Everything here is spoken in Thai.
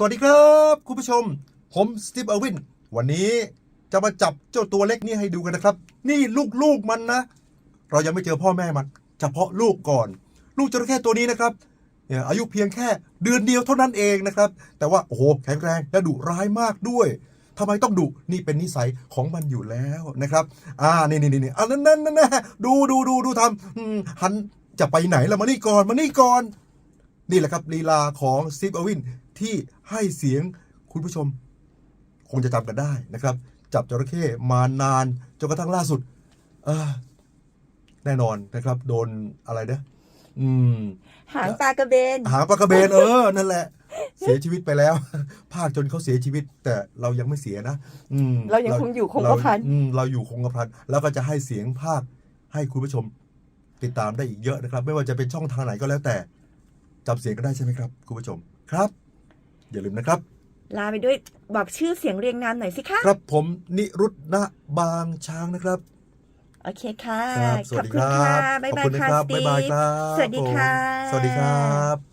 สวัสดีครับ คุณผู้ชม ผมสตีฟเออร์วิน วันนี้จะมาจับเจ้าตัวเล็กนี่ให้ดูกันนะครับ นี่ลูกๆมันนะ เรายังไม่เจอพ่อแม่มัน เฉพาะลูกก่อน ลูกจระเข้ตัวนี้นะครับเนี่ยอายุเพียงแค่เดือนเดียวเท่านั้นเองนะครับ แต่ว่าโอ้โหแข็งแรงและดุร้ายมากด้วยทำไมต้องดุนี่เป็นนิสัยของมันอยู่แล้วนะครับ อ่านี่นี่นี่อ่านั่นนั่นนั่นดูดูดูดูทำหันจะไปไหนล่ะมานี่ก่อนมานี่ก่อน นี่แหละครับลีลาของสตีฟเอวิน ที่ให้เสียงคุณผู้ชม คงจะจำกันได้นะครับ จับจระเข้มานานจนกระทั่งล่าสุดเออแน่นอนนะครับ โดนอะไรนะอืมหางปลากระเบน หางปลากระเบนเออนั่นแหละ เสียชีวิตไปแล้ว ภาคจนเขาเสียชีวิต แต่เรายังไม่เสียนะ อืม เรายังคงอยู่คงกระพันเราอืมเราอยู่คงกระพันแล้วก็จะให้เสียงภาคให้คุณผู้ชมติดตามได้อีกเยอะนะครับ ไม่ว่าจะเป็นช่องทางไหนก็แล้วแต่จำเสียงก็ได้ใช่ไหมครับ คุณผู้ชมครับ อย่าลืมนะครับ ลาไปด้วยบอกชื่อเสียงเรียงนามหน่อยสิคะครับผมนิรุตณบางช้างนะครับ โอเคค่ะ ครับสขวัอสบดีคุคณรัค่ะบบ๊ายขอบบายคุณนะค่ะครับสตีบ๊ายบายฟครับสวัสดีค่ะ ผมสวัสดีครับ